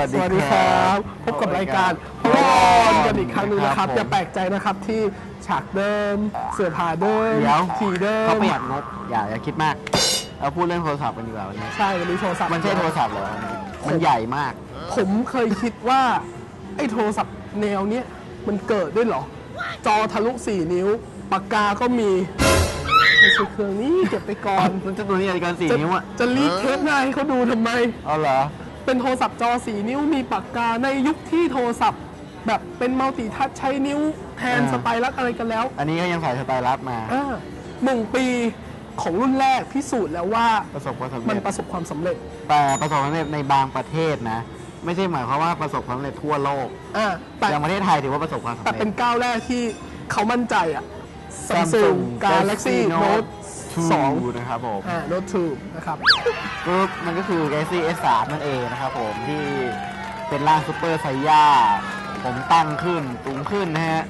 วัสสดีวัสดีครับพบกับรายการพลอนกันอีกครั้งหนึงนะครับผมอย่าแปลกใจนะครับที่ฉากเดิม เสื้อผ้าเดิมเดี๋ยวขี่เดิมเขาประหยัดงบอย่าอย่าคิดมาก เราพูดเรื่องโทรศัพท์กันดีกว่าวันนี้ใช่วันนี้โทรศัพท์มันใช่โทรศัพท์เหรอมันใหญ่มาก ผมเคยคิดว่าไอ้โทรศัพท์แนวเนี้ยมันเกิดด้วยเหรอ จอทะลุ 4 นิ้ว ปากกาก็มีไม่ใช่เครื่องนี้เก็บไปก่อนมันจะตัวนี้อะไรกันสี่จะนิ้วอะจะรีดเทปหน้าให้เขาดูทำไม เอาเหรอ เป็นโทรศัพท์จอ4นิ้วมีปากกาในยุคที่โทรศัพท์ แบบเป็นมัลติทัชใช้นิ้วแทนอ่า สไตลัสอะไรกันแล้ว อันนี้ก็ยังใส่สไตลัสมา อ่าหนึ่งปีของรุ่นแรกพิสูจน์แล้วว่าประสบความสำมันเร็จประสบความสำเร็จแต่ประสบความสำเร็จในบางประเทศนะ ไม่ใช่หมายความว่าประสบความสำเร็จทั่วโลกอ่าแต่อย่างประเทศไทยถือว่าประสบความสำแต่เร็จ เป็นก้าวแรกที่เขามั่นใจอะ Samsung Samsung Galaxy Note 2นะครับผม2อ่า Note 2นะครับ ก็มันก็คือ Galaxy S3 นั่นเองนะครับผมที่เป็นร่างซูเปอร์ไซย่าผมตั้งขึ้นสูงขึ้นนะฮะ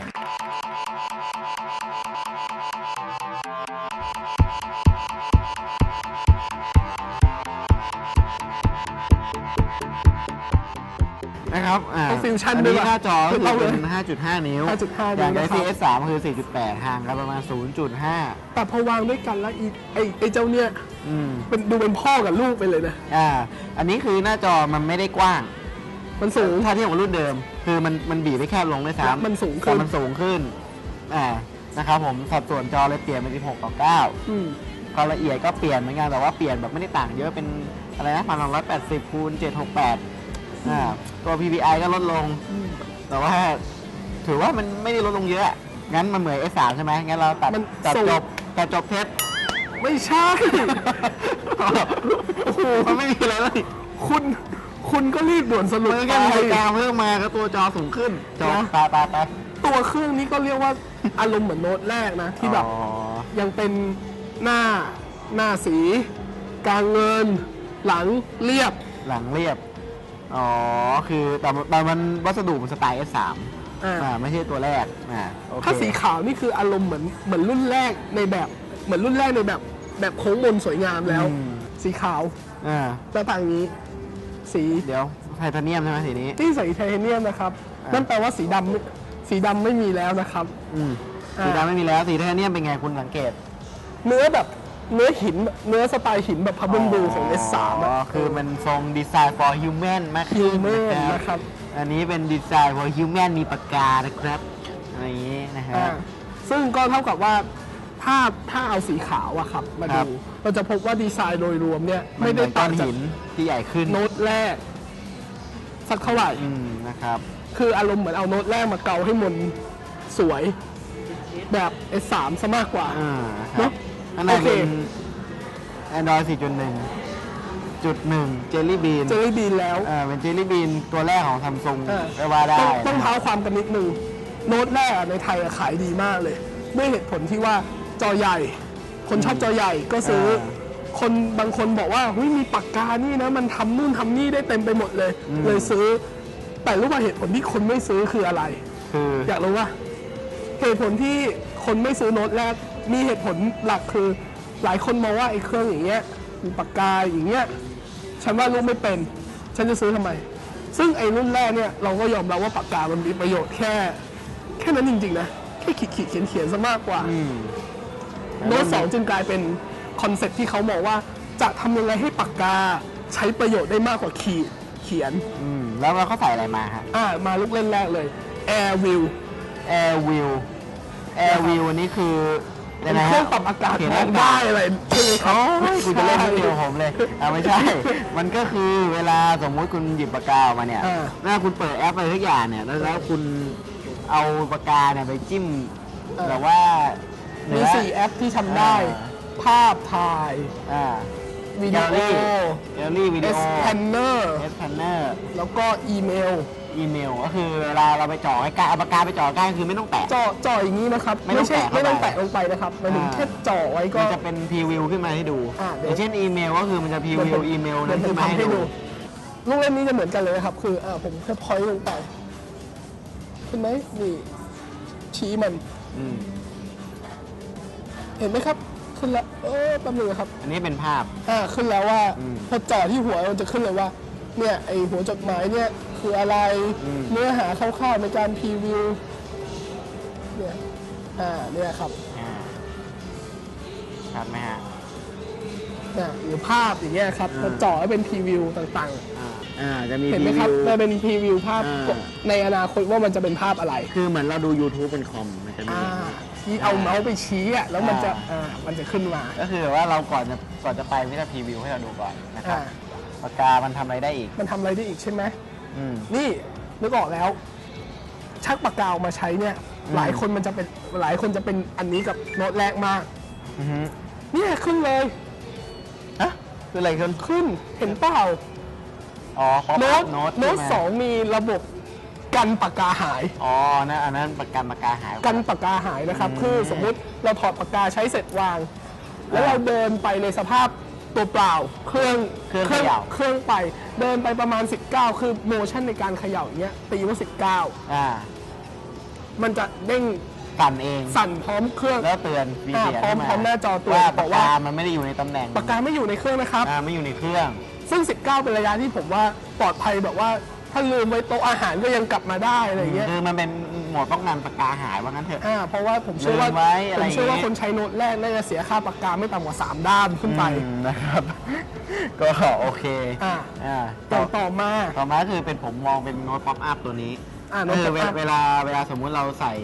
นะครับอ่าต้องฟิวชั่นอันด้วยนี้ป่ะหน้าจอก็ไม่คืต้องอเลยเป็น5.5 นิ้ว5.5อย่าง นิ้ว Galaxy นะครับ S3 คือ 4.8 ห่างกันประมาณ 0.5 แต่พอวางด้วยกันแล้วอีไอไอเจ้าเนี่ยอืมเป็นดูเป็นพ่อกับลูกไปเลยนะ อ่า อันนี้คือหน้าจอมันไม่ได้กว้าง มันสูง ถ้าเทียบกับรุ่นเดิม คือมันมันบีบไปแคบลงด้วยและซ้ำมันสูงขึ้น แต่มันสูงขึ้นอ่านะครับผมสัดส่วนจอเลยเปลี่ยนเป็น 16 ต่ออืม9ความละเอียดก็เปลี่ยนเหมือนกันแต่ว่าเปลี่ยนแบบไม่ได้ต่างเยอะเป็นอะไรนะพันร้อยแปดสิบคูณ768 อ่าตัว PPI ก็ลดลง อืมแต่ว่า ถือว่ามันไม่ได้ลดลงเยอะ งั้นมันเหมือน S3 ใช่ไหมงั้นเราตัดมันตัดสูง จบตัดจบเทป ไม่ใช่ โอ้โหมันไม่มีอะไรเลยคุณ คุณก็รีบด่วนสรุปมันไปแค่นาฬิกาเพิ่มมาก็ตัวจอสูงขึ้นจบนะตาตาตาตัวเครื่องนี้ก็เรียกว่า อารมณ์เหมือนโน้ตแรกนะ ที่แบบ อ๋อยังเป็นหน้าหน้าสี กลางเงิน หลังเรียบ หลังเรียบ อ๋อ คือแต่แต่มันวัสดุมันสไตล์ S3 อ่าอ่าไม่ใช่ตัวแรกอ่าโอเคถ้าสีขาวนี่คืออารมณ์เหมือนเหมือนรุ่นแรกในแบบเหมือนรุ่นแรกในแบบ แบบโค้งมนสวยงามแล้ว อืมสีขาวอ่าแล้วต่างนี้ สีเดี๋ยวไทเทเนียมใช่ไหมสีนี้ ที่สีไทเทเนียมนะครับ อ่านั่ นั่นแปลว่าสีดำไม่สีดำไม่มีแล้วนะครับ อืมอ่า สีดำไม่มีแล้วสีไทเทเนียมเป็นไงคุณสังเกต เนื้อแบบ เนื้อหินเนื้อสไตล์หินแบบพับเบิลบูของ S3 อ๋ออะคือมันทรงดีไซน์ for human มากขึ้น Human นะนะครับ อันนี้เป็นดีไซน์ for human มีปากกานะครับอะไรอย่างนี้นะฮะ อ่าซึ่งก็เท่ากับว่าถ้าถ้าเอาสีขาวอะครับ มาครัดูบ เราจะพบว่าดีไซน์โดยรวมเนี่ยมันไม่เหได้มือนก้ต่าองนจากหินที่ใหญ่ขึ้นโน้ตแรก สักเท่าไหร่ อืมนะครับ คืออารมณ์เหมือนเอาโน้ตแรกมาเกาให้มนสวยแบบ S3 ซะมากกว่า อ่าคเนรัอะบ อันนั้นโอเคเป็น Android 4.1จุดหนึ่ง Jelly Bean เจอรี่บีนแล้วอ่าเป็น Jelly Bean ตัวแรกของ Samsung เออก็ว่าได้ต้องต้องนะคเท้ารับความกันนิดนึงโน้ตแรกอะในไทยอะขายดีมากเลย ด้วยเหตุผลที่ว่าจอใหญ่ คนชอบจอใหญ่ก็ซื้ออา คนบางคนบอกว่าเฮ้ยมีปากกานี่นะ มันทำนู่นทำนี่ได้เต็มไปหมดเลยอืมเลยซื้อ แต่รู้ว่าเหตุผลที่คนไม่ซื้อคืออะไร คืออยากรู้ว่าเหตุผลที่คนไม่ซื้อโน้ตแรก มีเหตุผลหลักคือหลายคนมองว่าไอ้เครื่องอย่างเงี้ยมีปากกาอย่างเงี้ยฉันว่าลูกไม่เป็น ฉันจะซื้อทำไม ซึ่งไอ้รุ่นแรกเนี่ยเราก็ยอมรับว่าปากกามันมีประโยชน์แค่ แค่นั้นจริงๆนะแค่ขีดขีดเขียนเขียนซะมากกว่าอืมโน้ตสองจึงกลายเป็นคอนเซ็ปต์ที่เขามองว่าจะทำยังไงให้ปากกาใช้ประโยชน์ได้มากกว่าขีดเขียน อืมแล้วเราเขาใส่อะไรมาฮะ อ่ามาลูกเล่นแรกเลย Air View Air View Air View อันนี้คือ เป็นเครื่องปรับอากาศเขียนมองอากาได้ศอะไรใช่ไหมครับโอ้ยคุณจะเล่นไม่เดียวผมเลยอ่าไม่ใช่ มันก็คือเวลาสมมุติคุณหยิบปากกาออกมาเนี่ยอ่าหน้าคุณเปิดแอปอะไรทุกอย่างเนี่ยแล้วแล้วคุณเอาปากกาเนี่ยไปจิ้มแบบว่ามีเนื้อสี่แอปที่ทำได้อ่าภาพถ่ายอ่าวิดีโอแกลลี่วิดีโอ S Scanner เอสแพนเนอร์แล้วก็อีเมล อีเมล ก็คือเวลาเราไปจ่อใกล้ๆเอาปากกาไปจ่อใกล้คือไม่ต้องแตะ จ่อจ่ออย่างนี้นะครับไม่ต้องใช่แตะเข้าไป ไม่ต้องแตะลงไปนะครับหมายถึงอ่าแค่จ่อไว้ก็ มันจะเป็นพรีวิวขึ้นมาให้ดูอ่าเดี๋อยวย่างเช่นอีเมลก็คือมันจะพรีเดี๋ยววิผวอีเมลนั้นเดี๋ยวผขึ้มนมาให้ทำให้ดูดูลูกเล่นนี้จะเหมือนกันเลยนะครับ คืออ่าผมแค่พอยต์ลงไปเห็นไหมนี่ชี้มันอืมเห็นไหมครับ ขึ้นแล้วเออแป๊บนึงนะครับ อันนี้เป็นภาพ อ่าขึ้นแล้วว่าอืม พอจ่อที่หัวมันจะขึ้นเลยว่า เนี่ยไอหัวจดหมายเนี่ยคืออะไรอืมเนื้อหาคร่าวๆในการพรีวิวเนี่ยอ่าเนี่ยครับอ่าชัดไหมฮะเนี่ยหรือภาพอย่างเงี้ยครับอืมจะเจ่อให้เป็นพรีวิวต่างอ่าอ่าจะมีๆเห็นไหมครับรีวิวมันเป็นพรีวิวภาพอ่า ในอนาคตว่ามันจะเป็นภาพอะไร คือเหมือนเราดู YouTube เป็นคอมมันจะมี อ่า ที่เอาเมาส์ไปชี้อะแล้วมันจะอ่า อ่ามันจะขึ้นมา ก็คือแบบว่าเราก่อนจะก่อนจะไปมิจะพรีวิวให้เราดูก่อนนะครับ อ่า ปากกา มันทำอะไรได้อีก มันทำอะไรได้อีกใช่ไหม อืม นี่นึกออกแล้ว ชักปากกาออกมาใช้เนี่ย อืม หลายคนมันจะเป็นหลายคนจะเป็นอันนี้กับโน้ตแรกมาก อือฮึเนี่ยขึ้นเลยฮะคืออะไรขึ้นขึ้นเห็นเปล่าอ๋อขอโน้ตโน้ตโน้ตใช่ไหมสองมีระบบกันปากกาหาย อ๋อนั่นอันนั้นปากกาปากกาหาย กันปากกาหายนะครับ อืมคือสมมุติเราถอดปากกาใช้เสร็จวาง แล้วอ่า เราเดินไปในสภาพ ตัวเปล่า เครื่องเครื่องเขย่า เครื่องไป เดินไปประมาณ 19 คือโมชั่นในการเขย่าอย่างเงี้ย ตีว่า อ่า19 มันจะเด้งสั่นเอง สั่นพร้อมเครื่อง แล้วเตือนมีอ่าเสียงพร้อมขึ้นพร้อมหน้าจอเตือนว่าบปาอกกว่า กามันไม่ได้อยู่ในตำแหน่งปากกาไม่อยู่ในเครื่องนะครับ อ่าไม่อยู่ในเครื่อง ซึ่ง 19 เป็นระยะที่ผมว่าปลอดภัยแบบว่า ถ้าลืมไว้โต๊ะอาหารก็ยังกลับมาได้อะไรอย่างเงี้ย คือมันเป็นโหมดป้องกันปากกาหายว่างั้นเถอะ อ่าเพราะว่าผมเชื่อว่าลืมไว้อะผไรมอย่างงี้ เชื่อว่าคนใช้โน้ตแรกน่าจะเสียค่าปากกาไม่ต่ำกว่า 3 ด้ามขึ้นไป อืมนะครับ ก็โอเคอ่า อ่าต่ต่ออต่อมา ต่อมาก็คือเป็นผมมองเป็นโน้ตป๊อปอัพตัวนี้อ่าโน้ตคือ pop up เวลาเวลาสมมุติเราใส่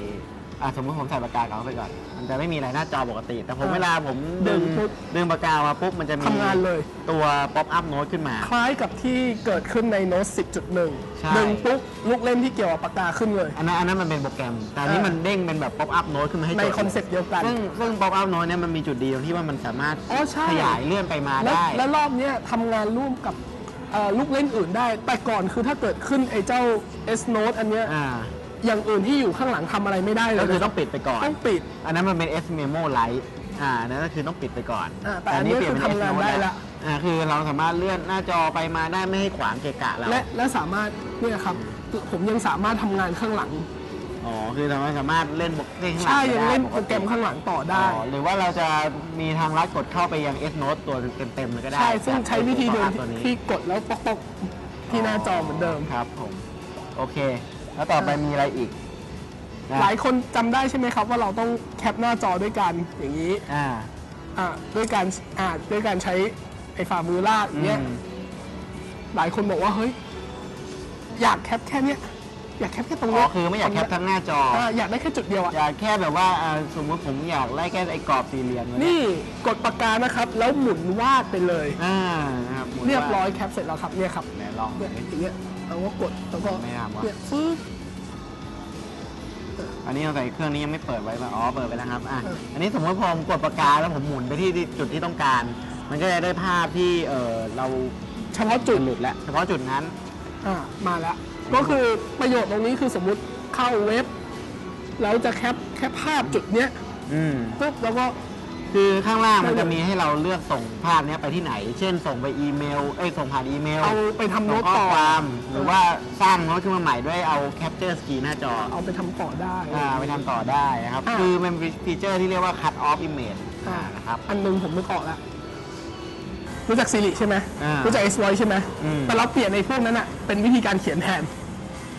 อ่าสมมุติผมใส่ปากกาเข้าไปก่อน มันจะไม่มีอะไรหน้าจอปกติ แต่ผมอ่าเวลาผมดึงดึงปุ๊บดึงปากกามาปุ๊บมันจะมีทำงานเลย ตัวป๊อปอัพโน้ตขึ้นมา คล้ายกับที่เกิดขึ้นในโน้ตใช่ 10.1ดึงปุ๊บลูกเล่นที่เกี่ยวกับปากกาขึ้นเลย อันนั้นอันนั้นมันเป็นโปรแกรม แต่อันนี้อ่ามั มันเด้งเป็นแบบป๊อปอัพโน้ตขึ้นมาให้ในจดคอนเซ็ปต์เดียวกัน ซึ่งซึ่งป๊อปอัพโน้ตเนี่ยมันมีจุดดีตรงที่ว่ามันสามารถอ๋อใช่ ขยายเลื่อนไปมาและได้ และรอบเนี้ยทำงานร่วมกับเอ่อลูกเล่นอื่นได้ แต่ก่อนคือถ้าเกิดขึ้นไอ้เจ้า S Note อันเนี้ย อ่า อย่างอื่นที่อยู่ข้างหลังทำอะไรไม่ได้เลก็ยคือต้องปิดไปก่อน ต้องปิด อันนั้นมันเป็น S Memo Lite อ่าอันนั้นก็คือต้องปิดไปก่อนอ่าแต่อันนี้คือทำงานได้ละ อ่าคือเราสามารถเลื่อนหน้าจอไปมาได้ไม่ให้ขวางเกะกะเราและและสามารถเนี่ยครับผมยังสามารถทำงานข้างหลัง อ๋อคือเราสามารถเล่นบกเล่นข้างหลังใช่ไปยังได้เล่นปโปรแกรมข้างหลังต่อได้อ๋อหรือว่าเราจะมีทางลัดกดเข้าไปยัง S Note ตัวเต็มๆเลยก็ได้ใช่ซึ่งใช้วิธีเดิมตัวนี้ที่กดแล้วป๊อกๆที่หน้าจอเหมือนเดิม ครับผม โอเค แล้วต่อไปมีอะไรอีกนะหลายคนจำได้ใช่ไหมครับว่าเราต้องแคปหน้าจอด้วยกันอย่างนี้อ่า อ่าด้วยการอ่าด้วยการใช้ไอ้ฝ่ามือลากอย่างเงี้ยอืม หลายคนบอกว่าเฮ้ยอยากแคปแค่เนี้ยอยากแคปแค่ตรงอ๋เนี้อคือไม่อยากแคปทั้งหน้าจอ อ่าอยากได้แค่จุดเดียวอะ อยากแค่แบบว่าอ่าสมมติผมอยากไล่แค่ไอ้กรอบสี่เหลี่ยมเลยนี่กดปากกานะครับ แล้วหมุนวาดไปเลย อ่านะครับหมุนเรียบร้อยว่าแคปเสร็จแล้วครับเนี่ยครับไหนลองเนี่ยอย่างเงี้ย เราก็กดแล้วก็ไม่ทำวะเนี่ยฟึ๊บ อันนี้เราใส่เครื่องนี้ยังไม่เปิดไว้ป่ะอ๋อ เปิดไปแล้วครับ อะ เอออันนี้สมมติพอผมกดปากกาแล้วผมหมุนไปที่จุดที่ต้องการ มันก็จะได้ภาพที่ เออเราเฉพาะจุดหลุดแล้ว เฉพาะจุดนั้น อ่ามาแล้ว ก็คือประโยชน์ตรงนี้คือสมมุติเข้าเว็บแล้วจะแคปแคปภาพจุดเนี้ยอืม ปุ๊บแล้วก็ คือข้างล่างมันไม่จะเลยมีให้เราเลือกส่งภาพเนี้ยไปที่ไหน เช่นส่งไปอีเมล เอ้ยส่งผ่านอีเมลเอาไปทำส่โน้งตข้อต่อความ หรือว่าสร้างโน้ตขึ้นมาใหม่ด้วยเอาแคปเจอร์สกรีนหน้าจอเอาไปทำต่อได้ อ่าไปทำต่อได้นะครับ อ่า คือมันเป็นฟีเจอร์ที่เรียกว่า cut off image อ่านะครับ อันหนึงผมนึกออกแล้วรู้จัก Siri ใช่ไหมอ่ารู้รู้จัก S Voice ใช่ไหมอืม แต่เราเปลี่ยนในพวกนั้นอะเป็นวิธีการเขียนแทน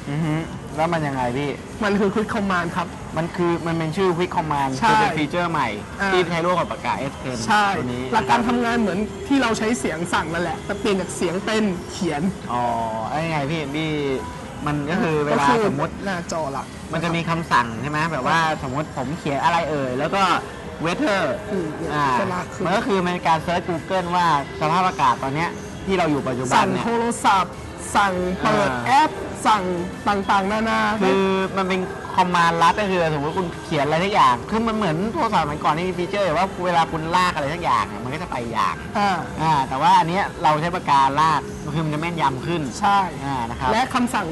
อือฮึแล้วมันยังไงพี่ มันคือ Quick Command ครับ มันคือมันเป็นชื่อ Quick Command ใช่คือเป็นฟีเจอร์ใหม่ อ่า ที่ใช้ร่วมกับปากกา S Pen ใช่ ตัวนี้หลักการทำงานเหมือนที่เราใช้เสียงสั่งนั่นแหละ แต่เปลี่ยนจากเสียงเป็นเขียนอ๋อไอ้ไงพี่พี่มันก็คือเวลาก็คือสมมติ หน้าจอหลัก มันจะมีคำสั่งใช่ไหมแบบว่าสมมติผมเขียนอะไรเอ่ย แล้วก็ weather อืมเนี่ยอ่าก็ลากขึ้น มันก็คือเป็นการเซิร์ช Google ว่าสภาพอากาศตอนเนี้ยที่เราอยู่ปัจจุบันสั่งเนี่ย โทรศัพท์ สั่งเปิดอ่า แอป สั่งต่างๆ นานาคือมันเป็นคอมมานด์ลัดก็คือสมมติคุณเขียนอะไรทุกอย่าง คือมันเหมือนโทรศัพท์สมัยก่อนที่มีฟีเจอร์ว่าเวลาคุณลากอะไรทุกอย่างอะมันก็จะไปอย่างอ่าอ่าแต่ว่าอันเนี้ยเราใช้ปากกาลากคือมันจะแม่นยำขึ้นใช่ อ่านะครับ และคำสั่ง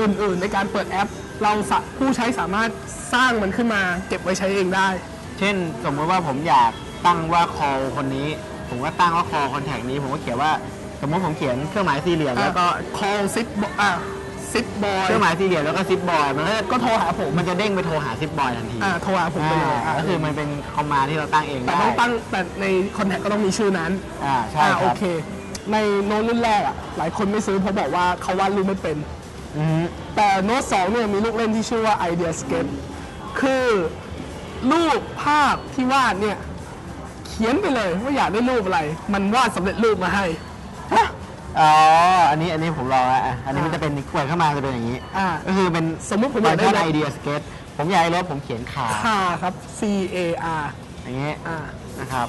อื่น ๆ ในการเปิดแอป เราสะผู้ใช้สามารถสร้างมันขึ้นมา เก็บไว้ใช้เองได้ เช่นสมมติว่าผมอยากตั้งว่า call คนนี้ ผมก็ตั้งว่า call contact นี้ ผมก็เขียนว่า สมมติผมเขียนเครื่องหมายสี่เหลี่ยมแล้วก็ call sit bo- อ่า sit boy เครื่องหมายสี่เหลี่ยมแล้วก็ซิปบอยมันก็จะก็โทรหาผมมันจะเด้งไปโทรหาซิปบอยทันทีอ่าโทรหาผมไปเลยอ่าก็คือมันเป็นคอมมานด์ที่เราตั้งเองแต่ได้ต้องตั้งแต่ในคอนแทคก็ต้องมีชื่อนั้นอ่าใช่อ่าคโอรับเค ในโน้ตรุ่นแรกอะหลายคนไม่ซื้อเพราะบอกว่าเขาวาดรูปไม่เป็น อือฮึแต่โน้ตสองเนี่ยมีลูกเล่นที่ชื่อว่า Idea Sketch คือรูปภาพที่วาดเนี่ย เขียนไปเลยว่าอยากได้รูปอะไร มันวาดสำเร็จรูปมาให้ อ๋อ อันนี้อันนี้ผมลองแล้วอะอันนี้มันอ่าจะเป็นเปิดเข้ามาจะเป็นอย่างนี้ อ่า ก็คือเป็นสมมุติผมอยากได้ไอรถเดียสเก็ตผมอยากให้รถผมเขียนขาคาครับ C A R อย่างนี้อ่านะครับ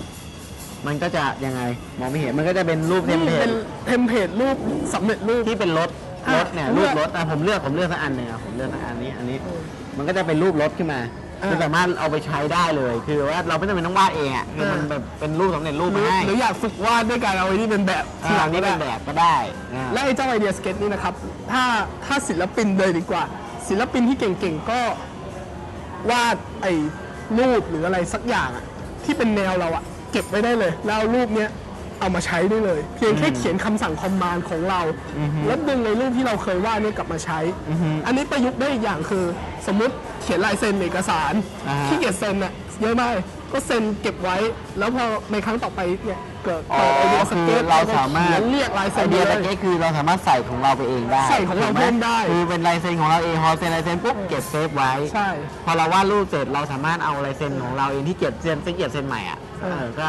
มันก็จะยังไงมองไม่เห็นมันก็จะเป็นรูปเทนี่มเพลเป็ตนเทมเพลตรูปสำเร็จรูป ที่เป็นรถอะรถเนี่ยผมเลืรูอกปรถอะผมเลือกผมเลือกสักอันหนึ่งอะผมเลือกสักอันนี้อันนี้เออมันก็จะเป็นรูปรถขึ้นมาอะ คือสามารถเอาไปใช้ได้เลย คือว่าเราไม่จำเป็นต้องวาดเองอะคือมันอะแบบเป็นรูปสำเร็จรูปหรืมาอให้หรืออยากฝึกวาดด้วยการเอาไอ้นี่เป็นแบบทีทีหหลัลังงก็นี้ได้เป็นแบบก็ได้อะและไอ้เจ้าไอเดียสเก็ตนี่นะครับ ถ้าถ้าศิลปินเลยดีกว่า ศิลปินที่เก่งๆก็วาดไอ้รูปหรืออะไรสักอย่างอะที่เป็นแนวเราอะเก็บไว้ได้เลย แล้วเอารูปเนี้ย เอามาใช้ได้เลย เพียงแค่เขียนคำสั่งคอมมานด์ของเรา แล้วดึงในรูปที่เราเคยวาดเนี่ยกลับมาใช้ อันนี้ประยุกต์ได้อีกอย่างคือ สมมุติเขียนลายเซ็นเอกสารอ่าฮะ ขี้เกียจเซ็นอะเยอะมาก ก็เซ็นเก็บไว้ แล้วพอในครั้งต่อไปเนี่ยเกิดอ๋อเกิดไอเดียสคือเก็ตเราสามารถเขียนเรียกลายไอเซ็นเดียเลตะยเก๊กคือเราสามารถใส่ของเราไปเองได้ใส่ของเราถูกหเพิ่มได้ คือเป็นลายเซ็นของเราเองพอเซ็นลายเซ็นปุ๊บเก็บเซฟไว้ ใช่ พอเราวาดรูปเสร็จเราสามารถเอาลายเซ็นของเราเองที่เก็บเซ็นที่เก็บเซ็นใหม่อะเออเออก็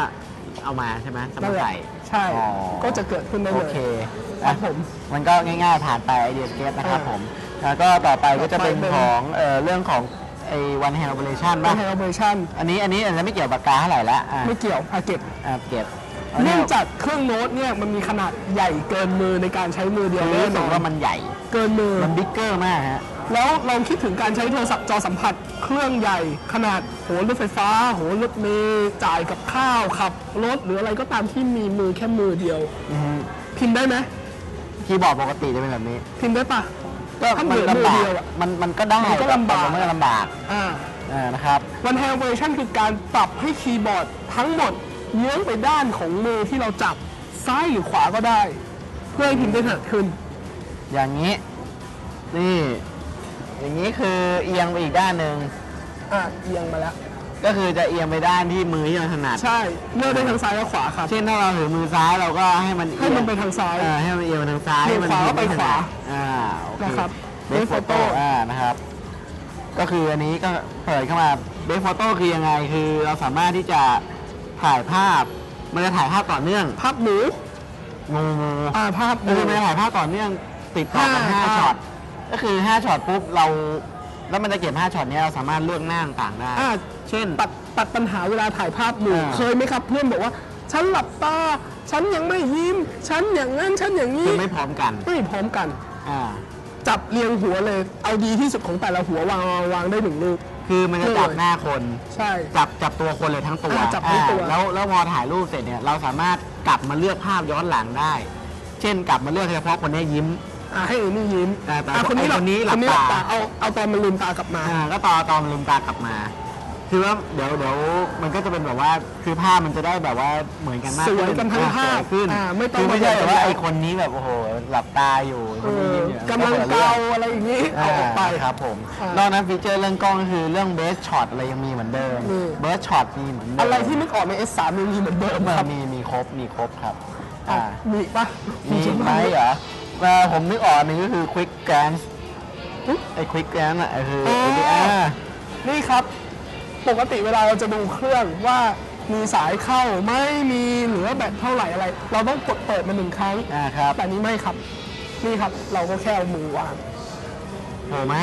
เอามาใช่ไหมสานั่มารนถแหละใส่ใช่ อ๋อก็จะเกิดขึ้นได้โอเลย เคครับอะผมมันก็ง่ายๆผ่านไปไอเดียสเก็ตนะครับอ่าผม แล้วก็ต่อไปก็จะเป็นต่อไปเป็น ของเอ่อเรื่องของไอ้วันแฮนด์โอเปอเรชั่นเป็ป่ะ นไฮโอเปอเรชั่นอันนี้อันนี้อาจจะไม่เกี่ยวกับปากกาเท่าไหร่ละอะไม่เกี่ยวอาเก็บ อะเก็บเนื่องจากเครื่องโน้ตเนี่ยมันมีขนาดใหญ่เกินมือในการใช้มือเดียวคือแน่รู้นสึอกว่านมันใหญ่ เกินมือ มันบิ๊กเกอร์มากฮะ แล้วลองคิดถึงการใช้โทรศัพท์จอสัมผัสเครื่องใหญ่ ขนาดโหรถไฟฟ้า โหรถเมล์จ่ายกับข้าวขับรถหรืออะไรก็ตามที่มีมือแค่มือเดียว อือฮึพิมพ์ได้ไหมคีย์บอร์ดปกติจะเป็นแบบนี้ พิมพ์ได้ปะ ก็ถ้ามันเหลือมือลำบาเดีกยวอะมันมันก็ได้มันก็ลำบาก แต่มันก็ลำบากอ่า อ่านะครับ วันแฮนด์เวอร์ชันคือการปรับให้คีย์บอร์ดทั้งหมดเยื้องไปด้านของมือที่เราจับซ้ายหรือขวาก็ได้ เพื่อให้พิมพ์ได้ถนัดขึ้น อย่างนี้ นี่ อย่างนี้คือเอียงไปอีกด้านหนึ่งอะเอียงมาแล้ว ก็คือจะเอียงไปด้านที่มือที่เราถนัดใช่เลือกได้ทั้งซ้ายและขวาครับ เช่นถ้าเราถือมือซ้ายเราก็ให้มันให้มันไปทางซ้าย เออให้มันเอียงไปทางซ้ายมือให้มันขวาก็ไปม่ถนัดขวาอ่าโอเคนะครับเบส Best โฟโต้ Photo อ่านะครับ ก็คืออันนี้ก็เปิดเข้ามาเบสโฟโต้คือยังไงคือเราสามารถที่จะถ่ายภาพมันจะถ่ายภาพต่อเนื่องภาพหมูงูงู อ่าภาพหเอมูอมันจะถ่ายภาพต่อเนื่องติดต่อกันห้าห้าภาพช็อต ก็คือห้าช็อตปุ๊บเรา แล้วมันจะเก็บห้าช็อตเนี้ยเราสามารถเลือกหน้าต่างๆได้ อ่าเช่น ตัดตัดปัญหาเวลาถ่ายภาพหมู่อ่า เคยไหมครับเพื่อนบอกว่า ฉันหลับตา ฉันยังไม่ยิ้ม ฉันอย่างนั้น ฉันอย่างคืนี้อไม่พร้อมกันไม่พร้อมกัน อ่าจับเรียงหัวเลย เอาดีที่สุดของแต่ละหัววางวางวางได้หนึ่งรูปคือมันจะจับหน้าคน ใช่ จับจับตัวคนเลยทั้งตัวอ่าจับทั้งตัว อ่าแล้วแล้วพอถ่ายรูปเสร็จเนี่ยเราสามารถกลับมาเลือกภาพย้อนหลังได้ เช่นกลับมาเลือกเฉพาะคนเนี้ยยิ้ม อ่าให้ไอ้นี่ยิ้มอ่าแต่อ่าคนนี้ไอ้คนนี้หลับคนนี้หลับตาตา เอาเอาตอนมันลืมตากลับมา อ่าก็ตอนตอนลืมตากลับมา คือว่าเดี๋ยวเดี๋ยวมันก็จะเป็นแบบว่าคือภาพมันจะได้แบบว่าเหมือนกันมากสวยขึ้กันทั้งอ่ภาพสวยขึ้นอ่าไม่ต้องคือไม่ใช่มาแบบเบียดกันว่าแล้วไอคนนี้แบบโอ้โหหลับตาอยู่เอคนนี้อยิ้มอยู่กำลังคนละเการื่องอะไรอย่างนี้เอาออกไปอ่าครับผมอ่านนอกนั้นฟีเจอร์เรื่องกล้องก็คือเรื่องเบสช็อตอะไรยังมีเหมือนเดิมมี เบสช็อตมีเหมือนเดิมอะไรที่นึกออกใน S3 ยังมีเหมือนเดิมเมื่อครับมีมีครบมีครบครับอะอ่ามีอีกปะมีไหมเหรอ เอ่อผมนึกออกอันหนึ่งก็คือ Quick Glance อุ๊ยไอ้ Quick Glance อะคืออ๋อไอ้ที่อ่า นี่ครับ ปกติเวลาเราจะดูเครื่องว่ามีสายเข้าไม่มีหรือว่าแบตเท่าไหร่อะไร เราต้องกดเปิดมาหนึ่งครั้งอ่าครับแต่นี้ไม่ครับ นี่ครับเราก็แค่เอามือวางโผล่ไหม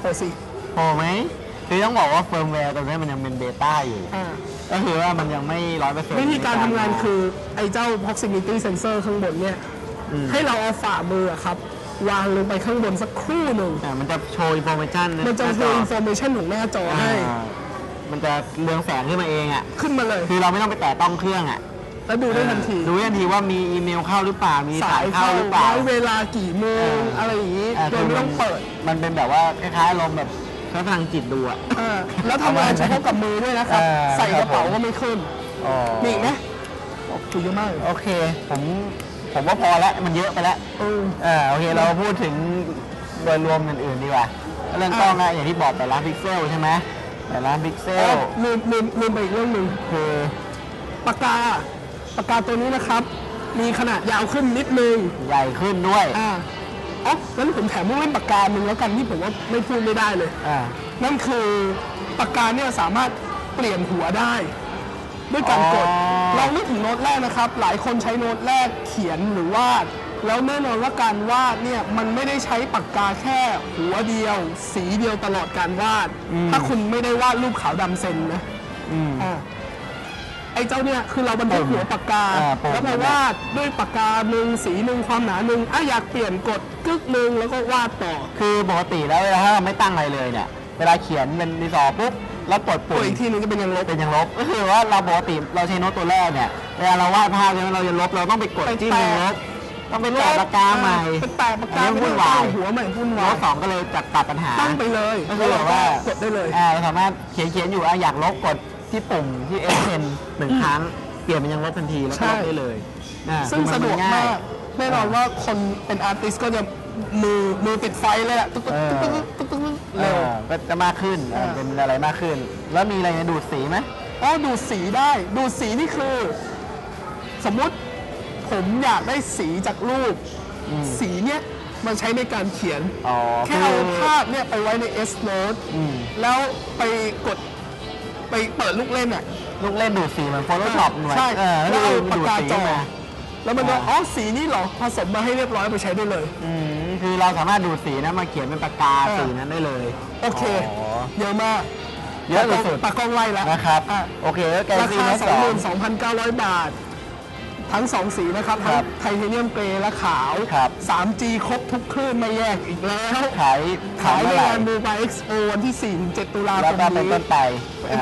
โอ้สิโผล่ไหมคือต้องบอกว่าเฟิร์มแวร์ตอนนี้มันยังเป็นเบต้าอยู่ อ่าก็คือว่ามันยังไม่ร้อยเปอร์เซ็นต์วิธีการทำงานคือ ไอ้เจ้า proximity sensor ข้างบนเนี่ยม ให้เราเอาฝ่ามืออะครับ วางลงไปข้างบนสักครู่หนึ่งอ่ามันจะโชว์อินโฟเมชันมันจะโชว์ information ของหน้าจอให้ มันจะเรืองแสงขึ้นมาเองอะ ขึ้นมาเลย คือเราไม่ต้องไปแตะต้องเครื่องอะแล้วดูได้ทันที ดูได้ทันทีว่ามีอีเมลเข้าหรือเปล่า มีสาสายยเข้าเข้าหรือเปล่าไว้เวลากี่โมงอะไรอย่างนี้อ่าโดยไม่ต้องเปิด มันเป็นแบบว่าคล้ายๆอารมณ์แบบใช้พลังจิตดูอะอ่าแล้วทำงานเฉพาะกับมือด้วยนะครับอ่าใส่กระเป๋าครับผมก็ไม่ขึ้นอ๋อมีอีกไหมโอ้คุยเยอะมากเลยโอเค ผม ผมว่าพอแล้วมันเยอะไปแล้วเอออ่าโอเคเราพูดถึงโดยรวมอื่นๆดีกว่า เรื่องกล้องอะอย่างที่บอกแต่ละพิกเซลใช่ไหมแต่ละพิกเซเอ้ลยลืมลืมลืมไปอีกเรื่องหนึ่งคือปากกาปากกาตัวนี้นะครับ มีขนาดยาวขึ้นนิดนึง ใหญ่ขึ้นด้วยอ่าอ๋องั้นผมแถมลูกเล่นปากกาหนึ่งแล้วกันที่ผมว่าไม่พูดไม่ได้เลยอ่านั่นคือปากกาเนี่ยสามารถเปลี่ยนหัวได้ ด้วยการกด อ๋อเรานึกถึงโน้ตแรกนะครับ หลายคนใช้โน้ตแรกเขียนหรือวาด แล้วแน่นอนว่าการวาดเนี่ยมันไม่ได้ใช้ปากกาแค่หัวเดียว สีเดียวตลอดการวาด ถ้าคุณไม่ได้วาดรูปขาวดำเซ็นนะอืมอ่าไอ้เจ้าเนี่ยคือเราบรรทุกปุ่มหัวปากกา อ่าปุ่ม แล้วพอวาดด้วยปากกาหนึ่งสีหนึ่งความหนาหนึ่งอะอยากเปลี่ยนกดกึกหนึ่งแล้วก็วาดต่อ คือปกติแล้วเวลาถ้าเราไม่ตั้งอะไรเลยเนี่ย เวลาเขียนเป็นดินสอปุ๊บ แล้วกดตัวปุ่มอีกทีหนึงจะเป็นยังลบเป็นยังลบก็คือว่าเราปกติเราใช้โน้ตตัวแรกเนี่ยเวลาเราวาดภาพใช่ไหมเราจะลบเราต้องไปกดไปจิ้มแตะยังลบต้องไปแตะปากกาใหม่เป็นแปะปากกาอันนี้วุ่นวายหัวใหม่วุ่นวาโน้ยตสองก็เลยจัดตัดปัญหาตั้งไปเลยก็คือแบบว่ากดได้เลยอ่าเราสามารถเขียนเขียนอยู่อะอยากลบกดที่ปุ่มที่ S Pen หนึ่งครั้งเปลี่ยนเป็นยังลบทันทีแล้วก็ลบได้เลยอ่าซึ่งคือสะดวกนง่มายกแน่นอนว่าคนเป็นอาร์ติสก็จะ มือมือติดไฟเลยอะตุ๊กตุ๊กตุ๊กตุ๊กตุ๊กตุ๊กเร็วอก็จะมากขึ้นอ่าเป็นอะไรมากขึ้น แล้วมีอะไรนะดูดสีไหมอ๋อดูดสีได้ ดูดสีนี่คือ สมมุติผมอยากได้สีจากรูป สีเนี้ยมันใช้ในการเขียน อ๋อแค่เอาภาพเนี่ยไปไว้ใน S Note อืม แล้วไปกดไปเปิดลูกเล่นอะลูกเล่นดูดสีเหมือน Photoshop หน่วยใช่เออแล้วเอาคือปากดูดกาสีจอมา แล้วมันก็อ่า อ๋อสีนี่เหรอผสมมาให้เรียบร้อยไปใช้ได้เลย อืม คือเราสามารถดูดสีนะมาเขียนเป็นปากกาอ่าสีนั้นได้เลยโอเค อ๋อ เยอะมากเยอะสุดๆ ตากล้องไล่แล้วนะครับ อะโอเคแล้วแกราซีคา โน้ตสอง 22,900 บาท ทั้ง 2 สีนะครับครัทั้งบไทเทเนียมเกรย์และขาว ครับ 3G ครบทุกคลื่นไม่แยกอีกแล้ว ขายขายเมื่ในอไหร่งาน Mobile Expo วันที่ 4-7 ตุลาคแล้วมก็เป็นนี้ต้นไป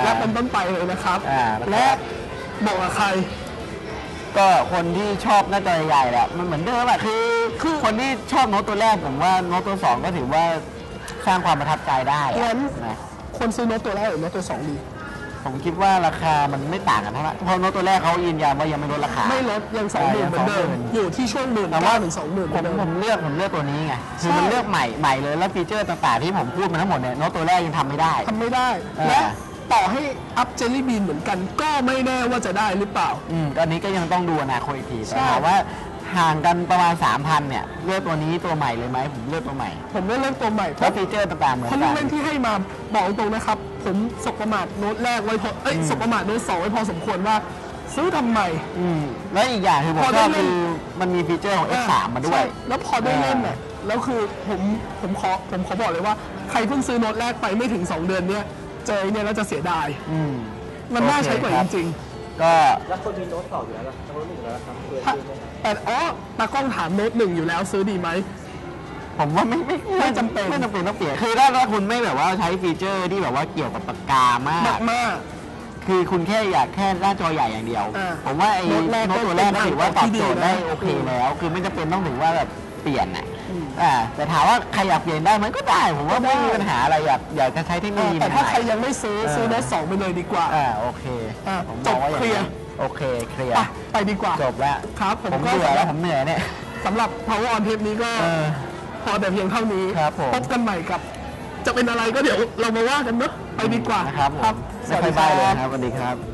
และอ่า เป็นต้นไปเลยนะครับ อ่านะครับ และบอกกับใคร ก็คนที่ชอบหน้าจอใหญ่ๆแหละมันเหมือนเดิมอะคือคือคนที่ชอบโน้ตตัวแรกผมว่าโน้ตตัวสองก็ถือว่าสร้างความประทับใจได้อะงั้น นะคนซื้อโน้ตตัวแรกหรือโน้ตตัว2ดี ผมคิดว่าราคามันไม่ต่างกันเท่าไหร่เพราะโน้ตตัวแรกเขายืนยันว่ายังไม่ลดราคา ไม่ลดยังสองหมื่นเหมือนเดิม 20,000 อยู่ที่ช่วงหมื่นแต่ว่าเก้าถึงสองหมื่นเหผมือมนเดิมผมเลือกผมเลือกตัวนี้ไงคือใช่มันเลือกใหม่ใหม่เลยแล้วฟีเจอร์ต่างๆที่ผมพูดมาทั้งหมดเนี่ยโน้ตตัวแรกยังทำไม่ได้ ทำไม่ได้อ่าและ ต่อให้อัพเจลลี่บีนเหมือนกัน ก็ไม่แน่ว่าจะได้หรือเปล่า อืมอันนี้ก็ยังต้องดูอนาคตอีกทีใช่แต่ถามว่าห่างกันประมาณ 3,000 เนี่ย เลือกตัวนี้ตัวใหม่เลยไหมผมเลือกตัวใหม่ผมก็เล่นตัวใหม่เพแล้วราะฟีเจอร์ต่างๆเหมือนเพราะกัลูกน เล่นที่ให้มาบอกตรงนะครับ ผมสบประมาทโน้ตแรกไว้พอเอ้ยอืมสบประมาทโน้ตสองไว้พอสมควรว่า ซื้อทำไม อืมแล้วอีกอย่างคือผมพอชได้อบเล่น คือมันมีฟีเจอร์ของ X3 มาด้วย ใช่แล้วพอได้เล่นเนี่ยแล้วคือผมผมขอผมขอบอกเลยว่า ใครเพิ่งซื้อโน้ตแรกไปไม่ถึง 2 เดือนเนี่ย เจอไอ้เนี่ยแล้วจะเสียดาย อืมมันน่าใช้กว่าโอจเคครับริงก็แล้วคนมีโน้ตสองอยู่แล้วล่ะโน้ตหนึ่งอยู่แล้วครับเพื่อนๆถ้าแต่อ๋อตากล้องถามโน้ตหนึ่งอยู่แล้วซื้อดีไหม ผมว่าไม่ไม่ไม่จำเป็น ไม่จำเป็นต้องเปลี่ยนคือถ้าถ้าคุณไม่แบบว่าใช้ฟีเจอร์ที่แบบว่าเกี่ยวกับปากกามาก มากมากคือคุณแค่อยากแค่หน้าจอใหญ่อย่างเดียว อ่าผมว่าไอ้โน้ตแรกโน้ตตัวแรกก็ก็เป็นถือว่าตอบโจทย์ได้ที่ดีนะโอเคแล้ว คือไม่จำเป็นต้องถึงว่าแบบเปลี่ยนน่ะ อืมอ่าแต่ถามว่าใครอยากเปลี่ยนได้มันก็ได้ ผมว่าก็ได้ไม่มีปัญหาอะไรอยากอยากจะใช้เทคโนโลยีแต่ถ้าใหม่ใครยังไม่ซื้อเออซื้อโน้ตสองไปเลยดีกว่าอ่าโอเคอ่าผมจมอบงว่าอย่างเคลียร์นั้นโอเคเคลียร์ไปไปดีกว่าจบแล้วครับผมผมก็เบื่อแล้วผมเหนื่อยเนี่ยสำหรับ Power on Tape นี้ก็เออพอแต่เพียงเท่านี้ครับผมพบกันใหม่กับ จะเป็นอะไรก็เดี๋ยวเรามาว่ากันเนอะไปดีกว่านะครับผมครับไม่ค่อยคได้รัเลยบครับสวัสดีครับ